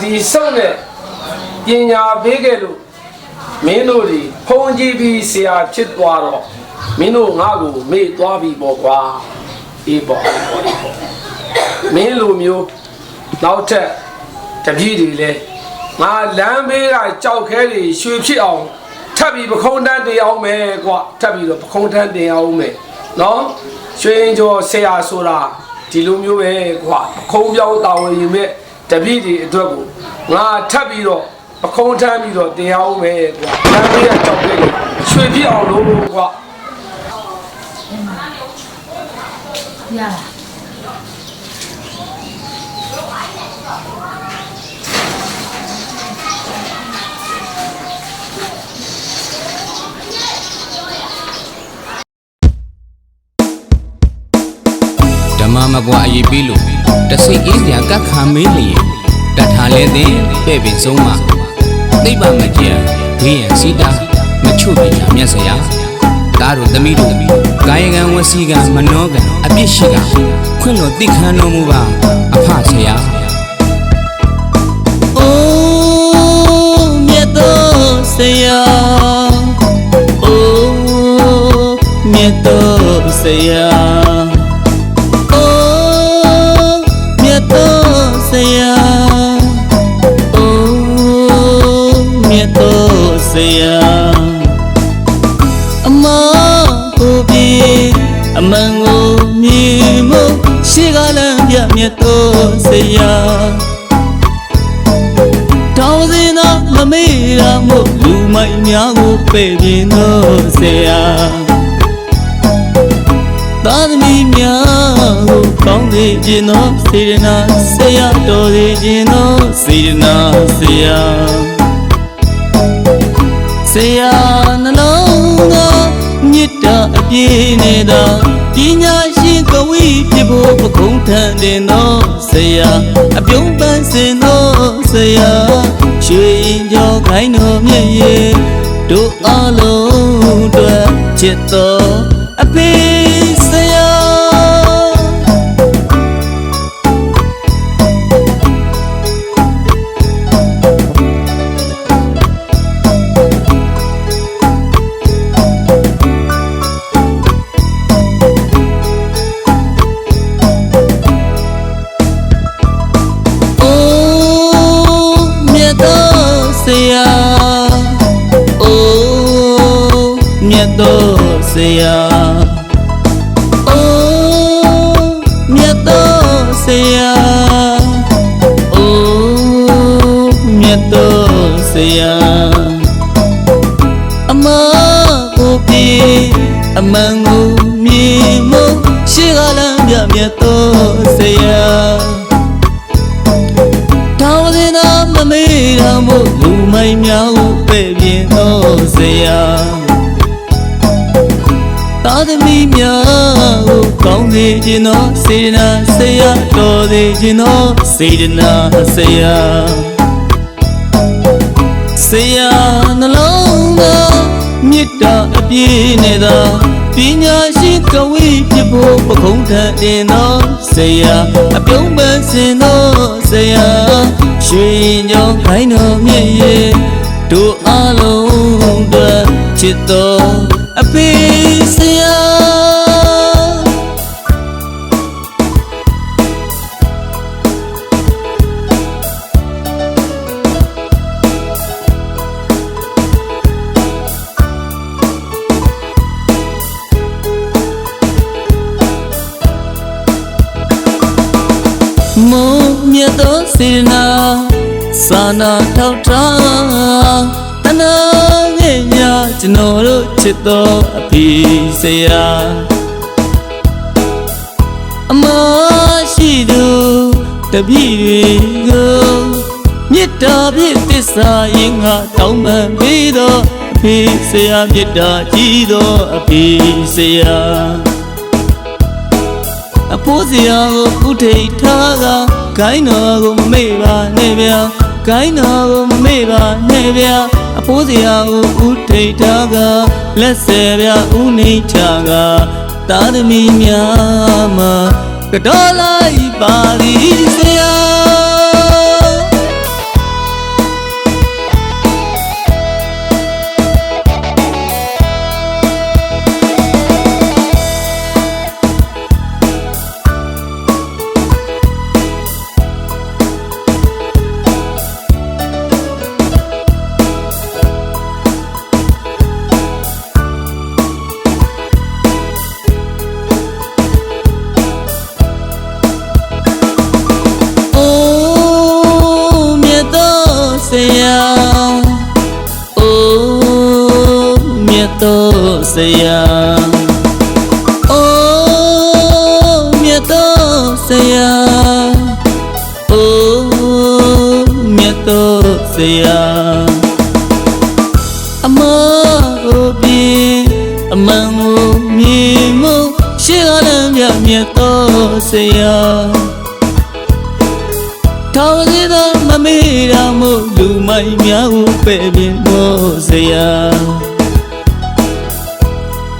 ဒီစုံနဲ့ပညာပေးခဲ့လို့မင်းတို့ဒီဖုန်ကြီးပြီးဆရာဖြစ်သွားတော့မင်းတို့ငါ့ကိုမေ့သွားပြီပေါ့ကွာအေးပေါ့အေးပေါ့အေးပေါ့မင်းလိုမျိုးနောက်ထပ်တပည့်တွေလဲငါလမ်းဘေးကကြောက်ခဲတွေရွှေဖြစ်အောင်ထပ်ပြီးပခုံးတန်းတင်အောင်မယ်ကွာထပ်ပြီးတော့ပခုံးတန်းတင်အောင်မယ်နော်ရွှေရင်ကျော်ဆရာဆိုတာဒီလိုမျိုးပဲကွာပခုံးပြောင်းတာဝန်ယူမဲ့ တပည့်တွေအတွက်ကိုငါထပ်ပြီးတော့ပခုံးတန်းပြီးတော့တင်အောင်မယ်ကွာလမ်းဘေးကကြောက်ခဲတွေရွှေဖြစ်အောင်လို့ကွာရလားဓမ္မမကွာအရေးပေးလို့ တဆိတ်အေးစရာကတ်ခံမေးလျင်တတ်ထားလဲတဲ့ပဲ့ပင်ဆုံးမှာသိပ်ပါမကြံဘေးရန်စီတာမချုပညာမျက်စရာကားတို့သမီးတို့ကာယကံဝစီကံမနောကံအပြစ်ရှိကခွင့်တော်သိခံတော်မူပါအဖဆရာအိုးမြတ်တော်ဆရာအိုးမြတ်တော်ဆရာ မ်းပြမြတ်တော်ဆရာတောင်းစင်သောမမေ့ရမို့လူမိုက်များကိုပဲ့ပြင်းသောဆရာသာသမီများကိုကောင်းစေခြင်းသောစေရနာဆရာတော်စေခြင်းသောစေရနာဆရာဆရာနှလုံးသားမြစ်တာအပြည့်နဲ့သာပညာ ရှင်ကဝိဖြစ်ဖို့ပခုံးထန်တင်သောဆရာအပြုံးပန်းစင်သောဆရာရွှေရင်ကျော်ခိုင်းတော်မြတ်ရဲ့တို့အလုံးအတွက်ချစ်တော်အဖေ ဆရာအိုးမြတ်တော်ဆရာအိုးမြတ်တော်ဆရာအိုးမြတ်တော်ဆရာအမကိုပြေအမန်ကိုမြင်မို့ရှိကလမ်းပြမြတ်တော်ဆရာ မို့လူမိုက်များကိုပဲ့ပြင်းသောဆရာသာသမီများကိုကောင်းစေခြင်းသောစေတနာဆရာတော်စေခြင်းသောစေတနာဆရာဆရာနှလုံးသားမေတ္တာအပြည့်နဲ့သာပညာရှိကဝိဖြစ်ဖို့ပခုံးထန်တင်သောဆရာအပြုံးပန်းစင်သောဆရာ ရွှေရင်ကျော်ခိုင်းတော်မြတ်ရဲ့တို့အလုံးအတွက်ချစ်တော်အဖေဆရာ မြတ်သောစေနာစာနာထောက်ထားတနာငယ်ညာကျွန်တော်တို့ချစ်တော်အဖေဆရာအမရှိသူတပည့်တွေကိုမေတ္တာဖြင့်သစ္စာရင်ငါတောင်းပန်ပေးတော်အဖေဆရာမေတ္တာကြီးတော်အဖေဆရာအဖိုးစရာကိုဥထိတ်ထားက ဂိုင်းတော်ကိုမမေ့ပါနဲ့ဗျာဂိုင်းတော်ကိုမမေ့ပါနဲ့ဗျာအဖိုးစရာကိုဥထိတ်ထားကလက်ဆယ်ဗျာဥနေချကသာသမီများမှာကတော်လိုက်ပါသည်ဆရာ စရာအိုးမြတ်တော်စရာအိုးမြတ်တော်စရာအိုးမြတ်တော်စရာအမတို့ပြေအမန်ကိုမြေမို့ရှေ့ရမ်းမြတ်တော်စရာ ထောင်စီသောမမေ့ရမှုလူမိုက်များကိုပဲ့ပြင်းတော်ဆရာ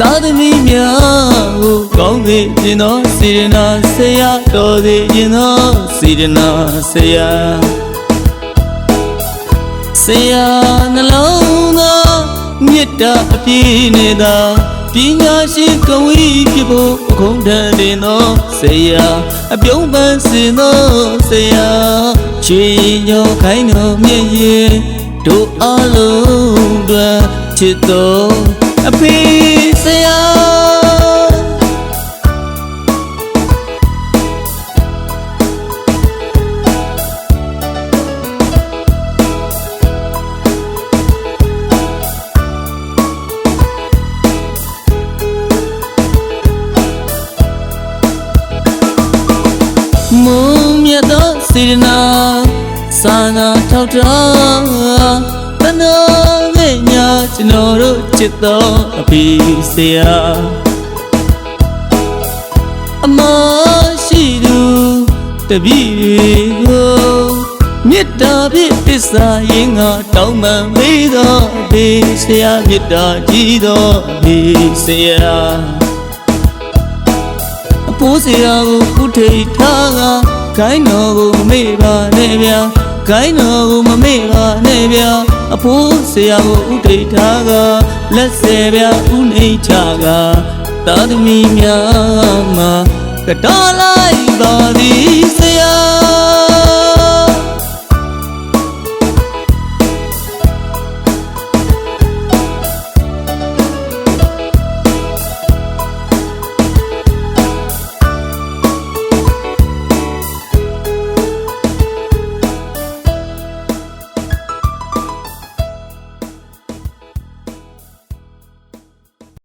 သာသမီများကိုကောင်းစေခြင်းသောစေရနာဆရာတော်စေခြင်းသောစေရနာဆရာဆရာနှလုံးသားမေတ္တာအပြည့်နဲ့သာပညာရှိကဝိဖြစ်ဖို့အခုံးတန်တင်သော ဆရာအပြုံးပန်းစင်သောဆရာချွေညောခိုင်းတော်မြည့်ရင်တို့အလုံးတွေချစ်တော်အဖေဆရာ စေရနာစာနာထောက်ထားတနာမဲ့ညာကျွန်တော်တို့ချစ်တော်အဖေဆရာအမရှိသူတပည့်တွေကိုမေတ္တာဖြင့်တစ္ဆာရင်ငါတောင်းပန်မေးတော်အဖေဆရာမေတ္တာကြီးတော်အဖေဆရာအဖိုးစရာကိုဥထိတ်ထားက ဂိုင်းတော်ကိုမမေ့ပါနဲ့ဗျာဂိုင်းတော်ကိုမမေ့ပါနဲ့ဗျာအဖိုးစရာကိုဥထိတ်ထားကလက်ဆယ်ဗျာဥနေချကသာသမီများမှာကတော်လိုက်ပါသည်